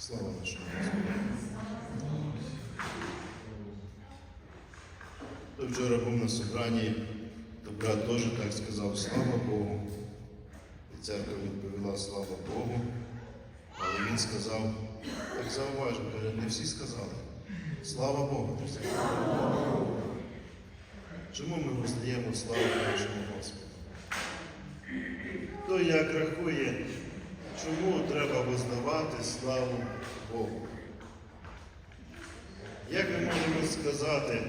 Слава нашому Господу. Вчора був на собранні, то брат теж так сказав, слава Богу. І церква відповіла слава Богу. Але він сказав, так зауважив, каже, не всі сказали. Слава Богу. Чому ми визнаємо славу нашому Господу? Хто як рахує, чому треба визнавати славу Богу? Як ми можемо сказати,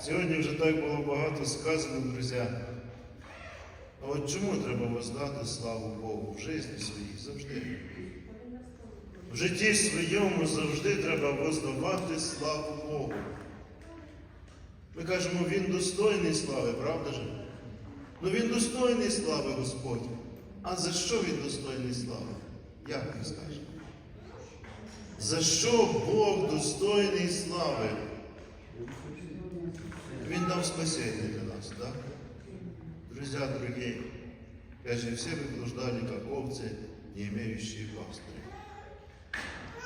сьогодні вже так було багато сказано, друзі. А от чому треба воздати славу Богу в житті своїй завжди? В житті своєму завжди треба воздавати славу Богу. Ми кажемо, Він достойний слави, правда ж? Ну він достойний слави Господь. А за що він достойний слави? Як ви скажете? За що Бог достойний слави? Він дав спасіння для нас, так? Друзья дорогие, каже, все вы блуждали, как овцы, не имеющие пастыря.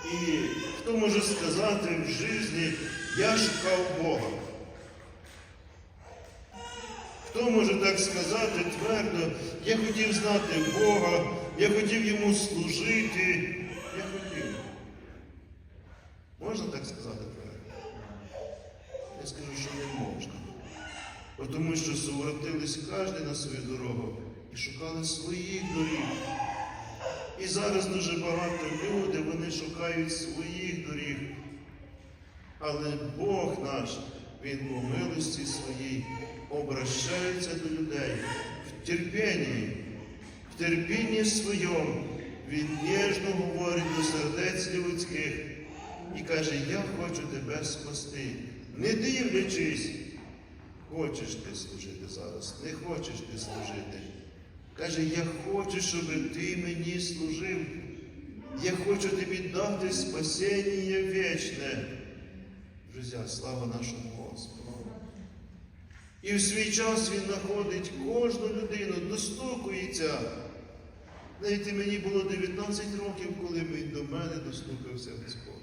І хто може сказати в житті, я шукав Бога? Хто може так сказати твердо, я хотів знати Бога, я хотів йому служити, я хотів. Можна так сказати твердо? Я скажу, що не можна. Бо Тому що суворотились кожен на свою дорогу і шукали своїх доріг. І зараз дуже багато люди, вони шукають своїх доріг. Але Бог наш, Він по милості своїй обращається до людей в терпінні, в терпінні своєму. Він ніжно говорить до сердець людських і каже, я хочу тебе спасти, не дивлячись, хочеш ти служити зараз, не хочеш ти служити. Каже, я хочу, щоб ти мені служив. Я хочу тобі дати спасіння вічне. Друзі, слава нашому Господу. І в свій час він знаходить кожну людину, достукується. Знаєте, мені було 19 років, коли він до мене достукався Господь.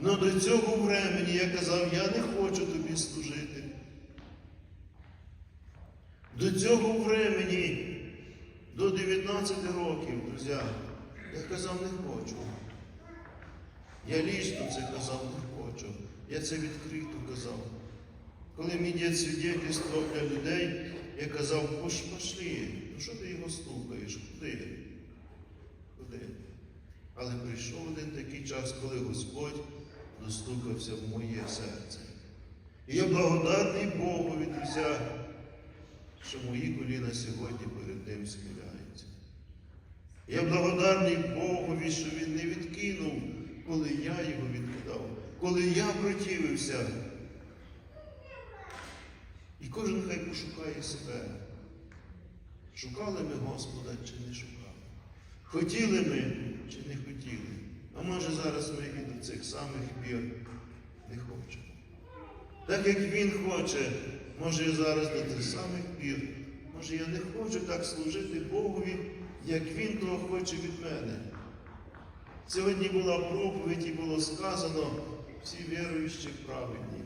Ну до цього времені я казав, я не хочу тобі служити. До цього времені, до 19 років, друзі, я казав, не хочу. Я лічно це казав, не хочу. Я це відкрито казав. Коли мені дід свідетельство для людей, я казав, пош пошли, ну що ти його стукаєш? Куди? Куди? Але прийшов один такий час, коли Господь достукався в моє серце. І я благодарний Богові, друзі, що мої коліна сьогодні перед Ним схиляються. Я благодарний Богові, що Він не відкинув, коли я його відкидав, коли я противився. І кожен хай пошукає себе. Шукали ми Господа чи не шукали? Хотіли ми чи не хотіли? А може зараз ми і до цих самих пір не хочемо. Так як Він хоче, може і зараз до тих самих пір, може я не хочу так служити Богові, як Він того хоче від мене. Сьогодні була проповідь і було сказано, всі віруючі праведні.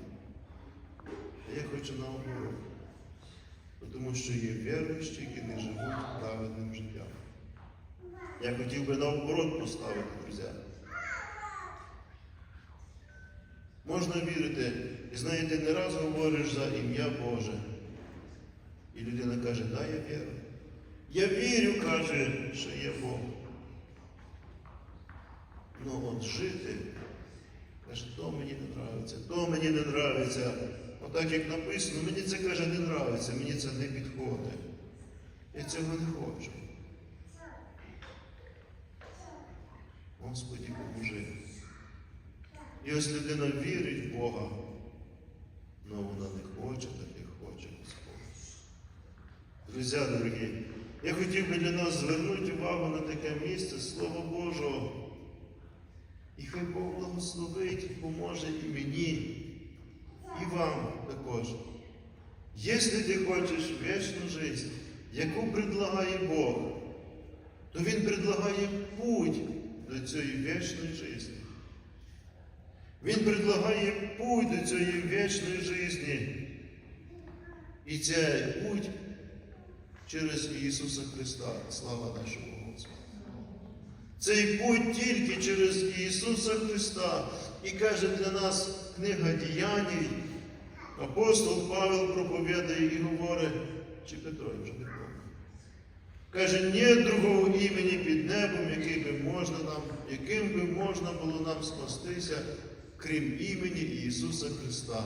Хочу наоборот. Тому що є віруючі, які не живуть праведним життям. Я хотів би наоборот поставити, друзі. Можна вірити, і знаєте, не раз говориш за ім'я Боже. І людина каже, да, я вірю. Я вірю, каже, що є Бог. Ну от жити, каже, то мені не нравиться, то мені не нравиться. Отак як написано, мені це каже не нравиться, мені це не підходить. Я цього не хочу. Господі поможи. І ось людина вірить в Бога, але вона не хоче, так як хоче Господь. Друзі дорогі, я хотів би для нас звернути увагу на таке місце Слова Божого. І хай Бог благословить, поможе і мені, і вам також. Якщо ти хочеш вічну життя, яку предлагає Бог, то Він предлагає путь до цієї вічної житті. Він предлагає путь до цієї вічної житті. І цей путь через Ісуса Христа, слава нашому Господу. Цей путь тільки через Ісуса Христа. І каже для нас книга діянь, апостол Павел проповідає і говорить, чи Петро вже не помню. Каже, ні другого імені під небом, яким би можна нам, яким би можна було нам спастися, крім імені Ісуса Христа.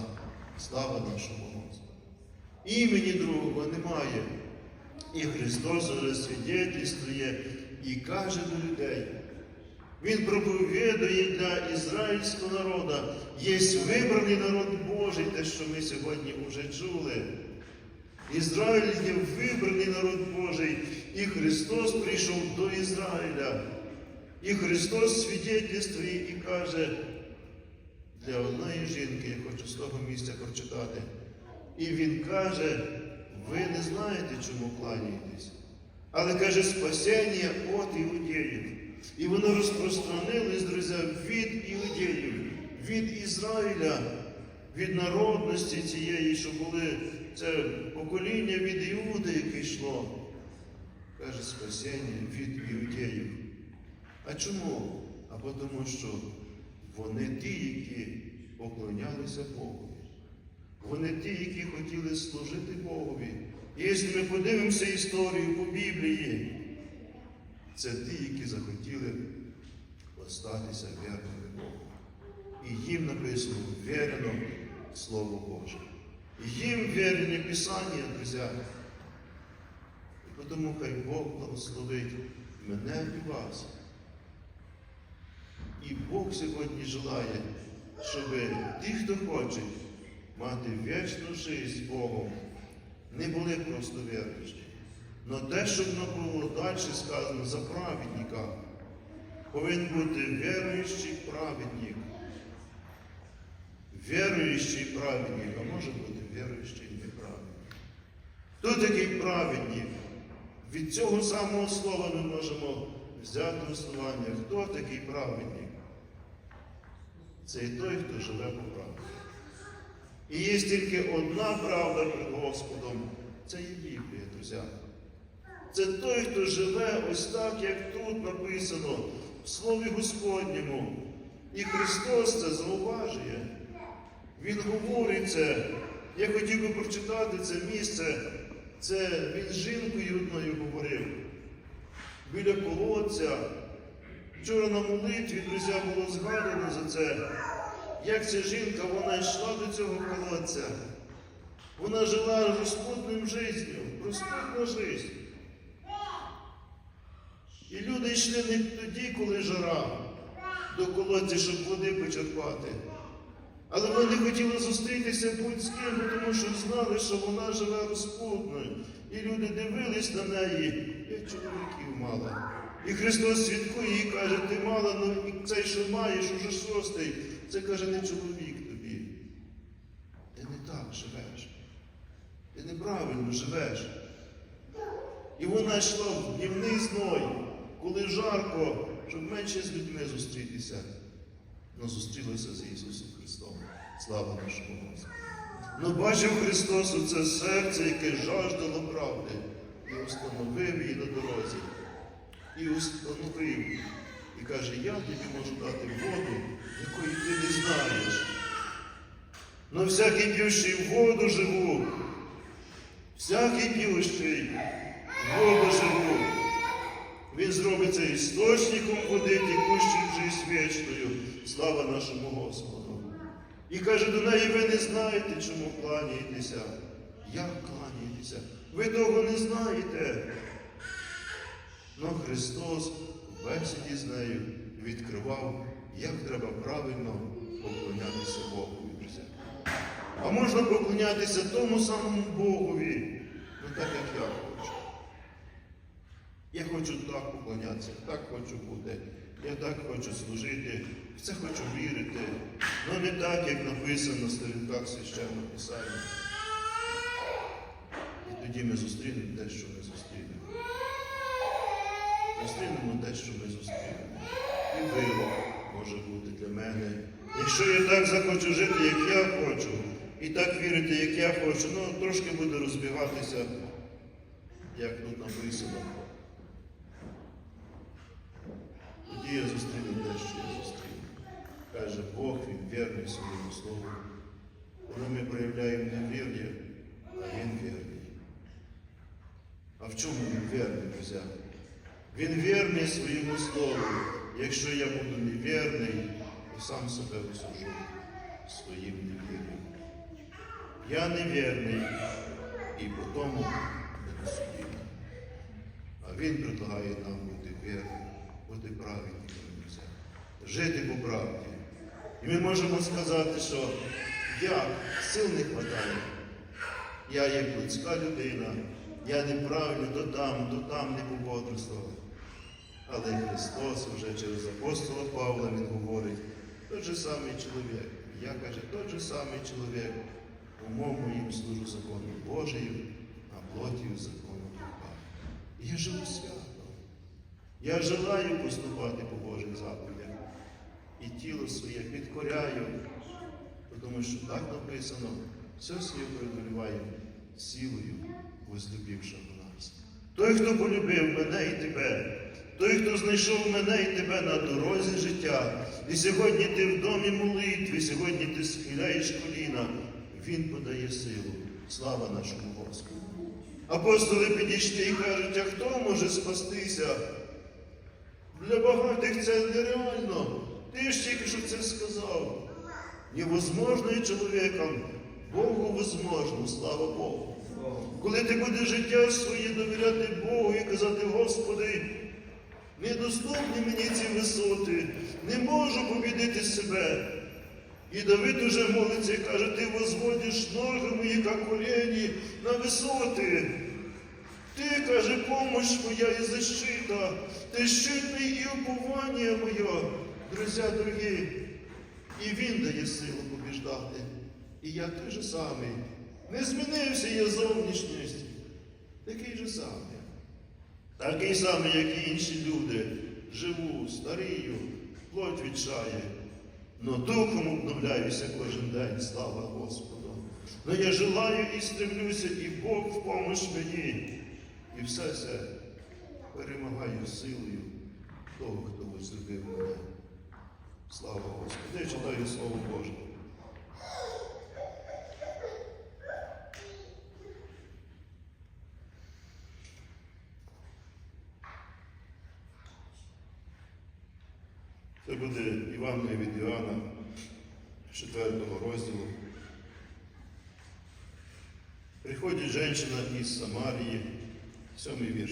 Слава нашому Господу. Імені другого немає. І Христос уже свідетельствує і каже до людей. Він проповідує для ізраїльського народу. Є вибраний народ Божий, те, що ми сьогодні вже чули. Ізраїль є вибраний народ Божий, і Христос прийшов до Ізраїля. І Христос свідетельствує і каже для одної жінки, я хочу з того місця прочитати. І він каже, ви не знаєте, чому кланяєтесь. Але каже, спасіння от іудеїв. І воно розпространилось, друзі, від іудеїв, від Ізраїля, від народності цієї, що були це покоління від Іуди, яке йшло. Каже, спасіння від іудеїв. А чому? А тому що вони ті, які поклонялися Богу. Вони ті, які хотіли служити Богові. І якщо ми подивимося історію по Біблії, це ті, які захотіли остатися вірними Богу. І їм написано вірено Слово Боже. Їм вірені Писання, друзі. І тому хай Бог благословить мене і вас. І Бог сьогодні желає, щоб ті, хто хоче мати вічну життя з Богом, не були просто віруючі. Но те, що воно було далі сказано за праведника, повинен бути віруючий праведник. Віруючий праведник, а може бути віруючий неправедник. Хто такий праведник? Від цього самого слова ми можемо взяти основання. Хто такий праведник? Це і той, хто живе по правді. І є тільки одна правда перед Господом. Це є Біблія, друзі. Це той, хто живе ось так, як тут написано, в Слові Господньому. І Христос це зауважує. Він говорить це. Я хотів би прочитати це місце. Це він з жінкою одною говорив. Біля колодця. Вчора на молитві, друзі, було згадано за це. Як ця жінка, вона йшла до цього колодця. Вона жила розпутним життям, розпутна життя. І люди йшли не тоді, коли жара, до колодця, щоб води почерпати. Але вони хотіли зустрітися будь з ким, тому що знали, що вона живе розпутною. І люди дивились на неї, як чоловіків мала. І Христос свідкує і каже, ти мала, ну і цей, що маєш, уже шостий. Це каже, не чоловік тобі. Ти не так живеш. Ти неправильно живеш. І вона йшла в днівний зной, коли жарко, щоб менше з людьми зустрітися. Но зустрілася з Ісусом Христом. Слава нашому Господу. Ну бачив Христос це серце, яке жаждало правди, і установив її на дорозі. І установив. І каже, я тобі можу дати воду, якої ти не знаєш. Но всякий п'ющий воду живу, всякий п'ющий воду живу. Він зробиться істочником води, в жизнь вічною. Слава нашому Господу. І каже до неї, ви не знаєте, чому кланяєтеся. Як кланяєтеся? Ви того не знаєте. Но Христос в бесіді з нею відкривав, як треба правильно поклонятися друзі. А можна поклонятися тому самому Богові, ну так як я. Я хочу так поклонятися, так хочу бути, я так хочу служити, в це хочу вірити, але не так, як написано в сторінках священного Писання. І тоді ми зустрінемо те, що ми зустрінемо. Зустрінемо те, що ми зустрінемо. і вирок може бути для мене. Якщо я так захочу жити, як я хочу, і так вірити, як я хочу, ну трошки буде розбігатися, як тут написано. Тоді я зустріну те, що я зустріну. Каже Бог, Він вірний своєму слову. Коли ми проявляємо невір'я, а Він вірний. А в чому він вірний, друзі? Він вірний своєму слову. Якщо я буду невірний, то сам себе осужу своїм невір'ям. Я невірний і по тому судити. А він предлагає нам бути вірним, бути праведними, друзі. жити по правді. І ми можемо сказати, що я сил не вистачає. Я є людська людина, я неправильно то там, то там не пободрствував. Але Христос вже через апостола Павла Він говорить, той же самий чоловік. Я каже, той же самий чоловік. Умом моїм служу закону Божию, а плотію закону Бога. Я живу свято. Я желаю поступати по Божих заповідях. І тіло своє підкоряю, тому що так написано, все своє преодоліває силою, возлюбившого нас. Той, хто полюбив мене і тебе, той, хто знайшов мене і тебе на дорозі життя, і сьогодні ти в домі молитви, сьогодні ти схиляєш коліна, Він подає силу. Слава нашому Господу. Апостоли підійшли і кажуть, а хто може спастися? Для багатих це нереально. Ти ж тільки що це сказав. Невозможно і чоловіком, Богу возможно, слава Богу. Коли ти будеш життя своє довіряти Богу і казати, Господи, недоступні мені ці висоти, не можу побідити себе. І Давид уже молиться і каже, ти возводиш ноги мої, як колені, на висоти. Ти, каже, помощь моя і защита, ти щит мій і уповання моє, друзі дорогі. І він дає силу побіждати. І я той же самий. Не змінився я зовнішність. Такий же самий. Такий самий, як і інші люди. Живу, старію, плоть відчає. Но духом обновляюся кожен день, слава Господу. Но я желаю і стремлюся, і Бог в помощь мені. І все це перемагаю силою того, хто возлюбив мене. Слава Господу. Я читаю Слово Боже. Це буде Івангеліє від Іоанна, 4 розділу. Приходит женщина из Самарии, сьомий вірш,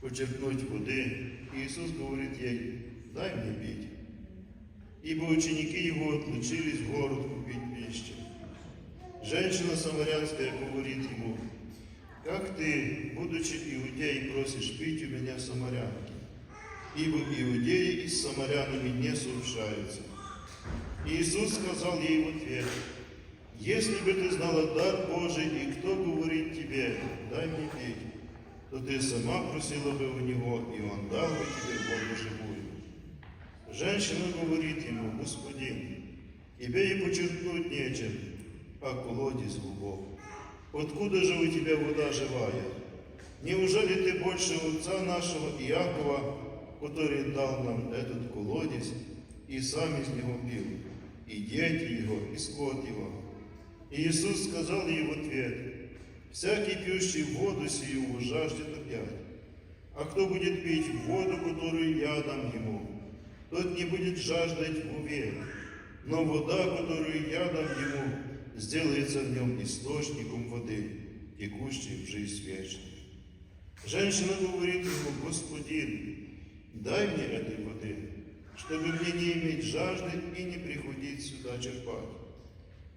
почерпнуть воды, и Иисус говорит ей, дай мне пить. Ибо ученики его отлучились в город купить пищу. Женщина самарянская говорит ему, как ты, будучи иудей, просишь пить у меня самарянки? Ибо иудеи и с самарянами не совершаются. И Иисус сказал ей в ответ, если бы ты знала дар Божий, и кто говорит тебе, дай мне пить, то ты сама просила бы у него, и он дал бы тебе воду живую. Женщина говорит ему, Господин, тебе и почерпнуть нечем, а колодец глубок. Откуда же у тебя вода живая? Неужели ты больше отца нашего Иакова, который дал нам этот колодец, и сам из него пил, и дети его, и скот его? И Иисус сказал ей в ответ, «Всякий пьющий воду сию жаждет опять. А кто будет пить воду, которую я дам ему, тот не будет жаждать вовек. Но вода, которую я дам ему, сделается в нем источником воды, текущей в жизнь вечную». Женщина говорит ему, «Господин, дай мне этой воды, чтобы мне не иметь жажды и не приходить сюда черпать».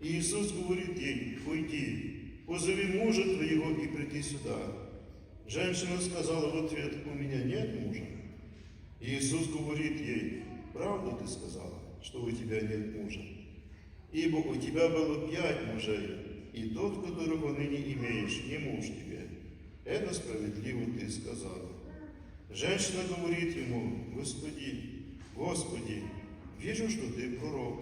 И Иисус говорит ей, уйди, позови мужа твоего и приди сюда. Женщина сказала в ответ, у меня нет мужа. И Иисус говорит ей, правду ты сказала, что у тебя нет мужа. Ибо у тебя было пять мужей, и тот, которого ныне имеешь, не муж тебе. Это справедливо ты сказала. Женщина говорит ему, Господи, Господи, вижу, что Ты пророк.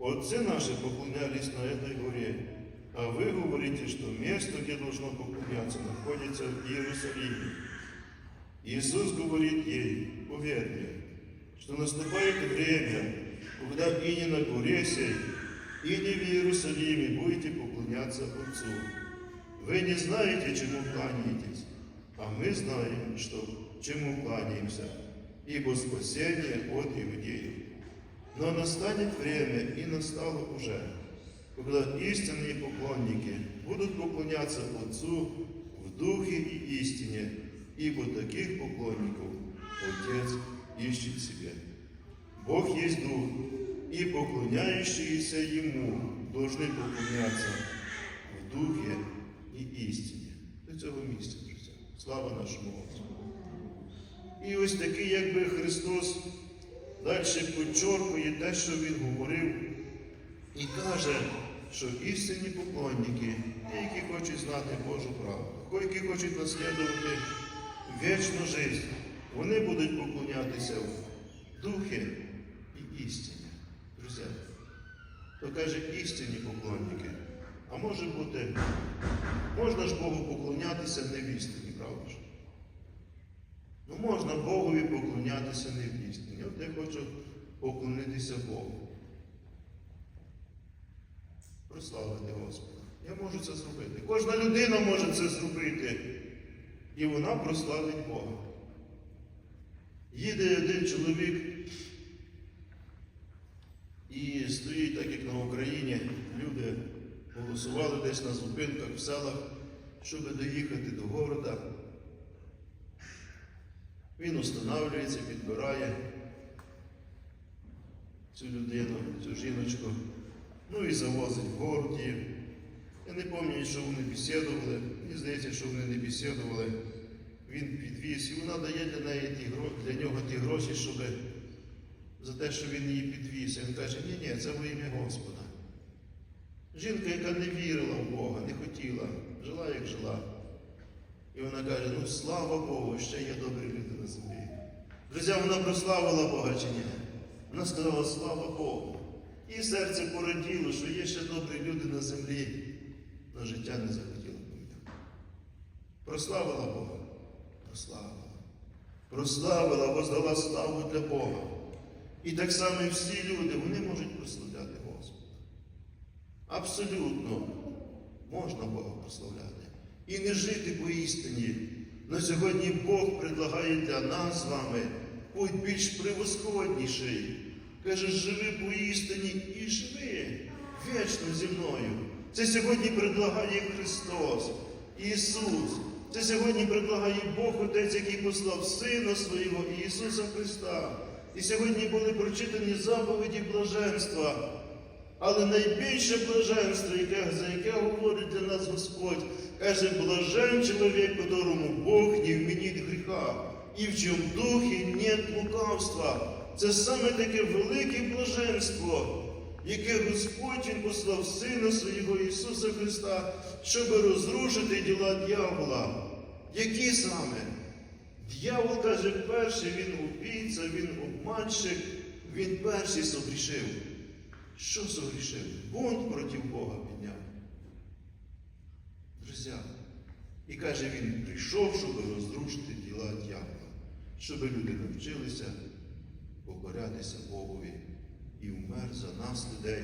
Отцы наши поклонялись на этой горе, а вы говорите, что место, где должно поклоняться, находится в Иерусалиме. Иисус говорит ей, поверьте, что наступает время, когда и не на горе сей, и не в Иерусалиме будете поклоняться Отцу. Вы не знаете, чему кланяетесь, а мы знаем, что чему кланяемся, ибо спасение от иудеев. Но настанет время, и настало уже, когда истинные поклонники будут поклоняться Отцу в Духе и истине, ибо таких поклонников Отец ищет себе. Бог есть Дух, и поклоняющиеся Ему должны поклоняться в Духе і істині. До цього місця, друзі. Слава нашому Господу. І ось такий, якби Христос далі підчоркує те, що Він говорив, і каже, що істинні поклонники, ті, які хочуть знати Божу правду, які хочуть наслідувати вічну життя, вони будуть поклонятися в духі і істині. Друзі, то каже істинні поклонники. А може бути, можна ж Богу поклонятися не в істині, правда ж? Ну можна Богові поклонятися не в істині. От я хочу поклонитися Богу. Прославити Господа. Я можу це зробити. Кожна людина може це зробити. І вона прославить Бога. Їде один чоловік і стоїть, так як на Україні, люди голосували десь на зупинках в селах, щоб доїхати до города. Він устанавлюється, підбирає цю людину, цю жіночку, ну і завозить в город її. Я не пам'ятаю, що вони бесідували. Мені здається, що вони не бесідували. Він підвіз, і вона дає для неї ті для нього ті гроші, щоб за те, що він її підвіз. Він каже, ні, ні, це во ім'я Господа. Жінка, яка не вірила в Бога, не хотіла, жила, як жила. І вона каже, ну слава Богу, ще є добрі люди на землі. Друзі, вона прославила Бога чи ні? Вона сказала, слава Богу. І серце пораділо, що є ще добрі люди на землі, але життя не захотіла поміняти. Прославила Бога? Прославила. Прославила, воздала славу для Бога. І так само і всі люди, вони можуть прославляти Господа. Абсолютно можна Бога прославляти. І не жити по істині. На сьогодні Бог предлагає для нас з вами путь більш превосходніший. Каже, живи по істині і живи вічно зі мною. Це сьогодні предлагає Христос, Ісус. Це сьогодні предлагає Бог Отець, який послав Сина Свого Ісуса Христа. І сьогодні були прочитані заповіді блаженства. Але найбільше блаженство, яке, за яке говорить для нас Господь, каже, блажен чоловік, которому Бог не вменит гріха, і в чому духі нет лукавства. Це саме таке велике блаженство, яке Господь Він послав Сина Свого Ісуса Христа, щоб розрушити діла дьявола. Які саме? Дьявол каже, перший він убійця, він обманщик, він перший согрішив. Що согрішив? Бунт проти Бога підняв. Друзі, і каже, він прийшов, щоб розрушити діла дьявола, щоб люди навчилися покорятися Богові і вмер за нас, людей,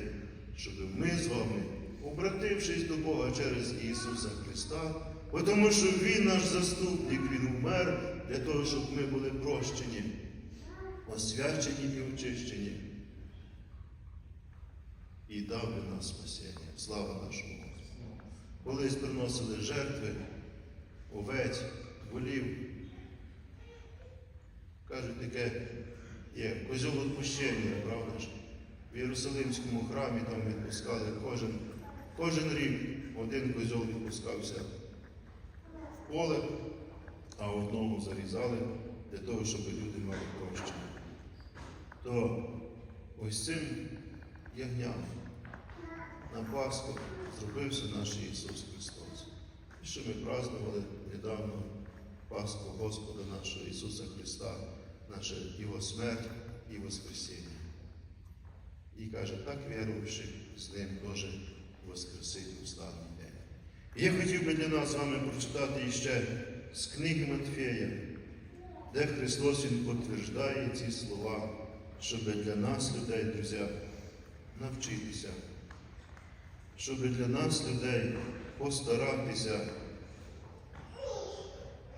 щоб ми з вами, обратившись до Бога через Ісуса Христа, тому що Він наш заступник, Він вмер для того, щоб ми були прощені, освячені і очищені і дав для нас спасіння. Слава нашому Господу. Колись приносили жертви, овець, волів. Кажуть, таке є козьол відпущення, правда ж? В Єрусалимському храмі там відпускали кожен, кожен рік один козьол відпускався в поле, а одного зарізали для того, щоб люди мали прощення. То ось цим ягням на Пасху зробився наш Ісус Христос. І що ми празднували недавно Пасху Господа нашого Ісуса Христа, наша Його смерть і Воскресіння. І каже, так віруючи, з ним теж воскресить в останній день. Я хотів би для нас з вами прочитати іще з книги Матфея, де Христос Він потверждає ці слова, щоб для нас, людей, друзі, навчитися, щоб для нас, людей, постаратися,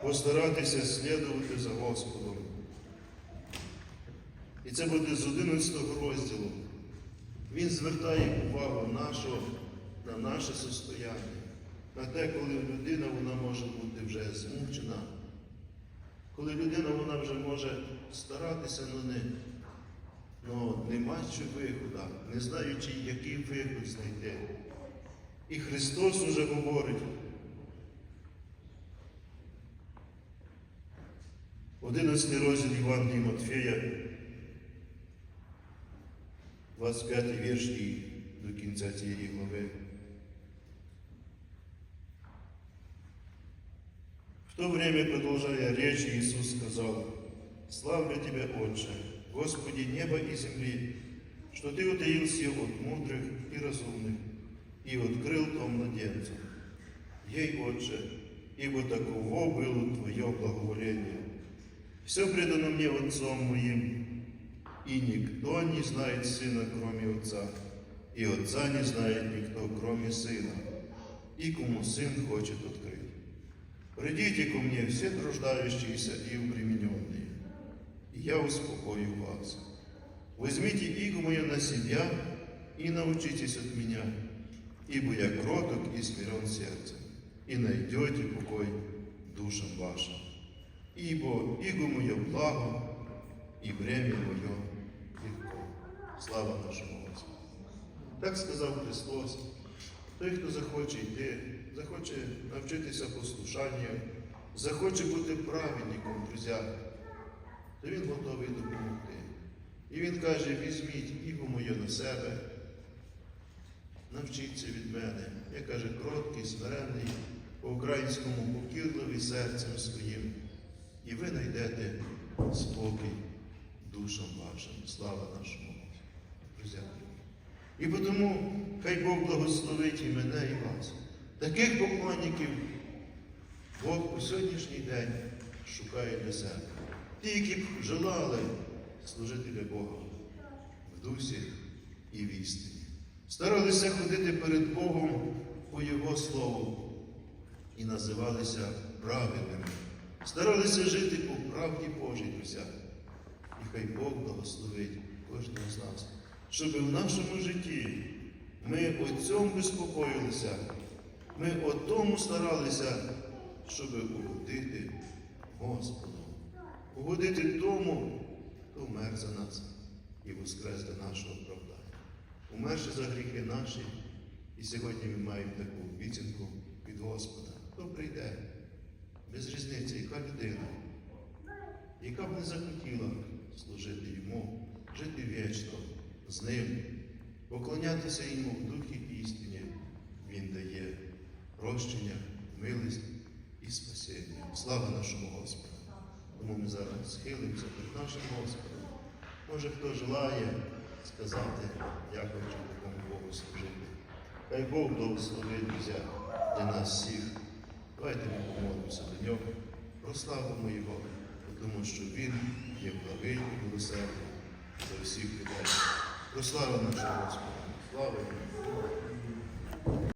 постаратися слідувати за Господом. І це буде з 11 розділу. Він звертає увагу нашу, на наше состояння, на те, коли людина вона може бути вже змучена, коли людина вона вже може старатися, але не, но не маючи виходу, не знаючи, який виход знайти. І Христос уже говорить. 11 розділ Євангелії Матфея, 25 вірш і до кінця цієї глави. В то время, продолжая речь, Иисус сказал, «Славлю Тебя, Отче, Господи неба и земли, что Ты утаился от мудрых и разумных и открыл том младенцам. Ей, Отче, ибо таково было Твое благоволение. Все предано мне Отцом моим, и никто не знает Сына, кроме Отца, и Отца не знает никто, кроме Сына, и кому Сын хочет открыть. Придите ко мне все труждающиеся и обремененные, и я успокою вас. Возьмите иго мое на себя и научитесь от меня, ибо я кроток и смирен сердцем, и найдете покой душам вашим. Ибо иго мое благо, і бремя моє легко. Слава нашому Господу. Так сказав Христос. Той, хто захоче йти, захоче навчитися послушанню, захоче бути праведником, друзі, то він готовий допомогти. І він каже, візьміть іго моє на себе, навчіться від мене. Я каже, кроткий, смиренний, по-українському покірливий серцем своїм. І ви знайдете спокій душам вашим. Слава нашому Друзі. І тому хай Бог благословить і мене, і вас. Таких поклонників Бог у сьогоднішній день шукає для себе. Ті, які б желали служити для Бога в дусі і в істині. Старалися ходити перед Богом по Його Слову і називалися праведними. Старалися жити по правді Божій, друзі. І хай Бог благословить кожного з нас, щоб в нашому житті ми о цьому безпокоїлися, ми о тому старалися, щоб угодити Господу, угодити тому, хто вмер за нас і воскрес для нашого оправдання. Умерши за гріхи наші, і сьогодні ми маємо таку обіцянку від Господа, хто прийде, без різниці, яка людина, яка б не захотіла служити йому, жити вічно з ним, поклонятися йому в духі істині, Він дає прощення, милість і спасіння. Слава нашому Господу! Тому ми зараз схилимося перед нашим Господом. Може, хто желає сказати, я хочу такому Богу служити. Хай Бог благословить друзі, для нас всіх. Давайте ми помолимося до нього, прославимо Його, тому що Він є благий і милосердний за всіх людей. Прослава наша Господа. Слава Йому.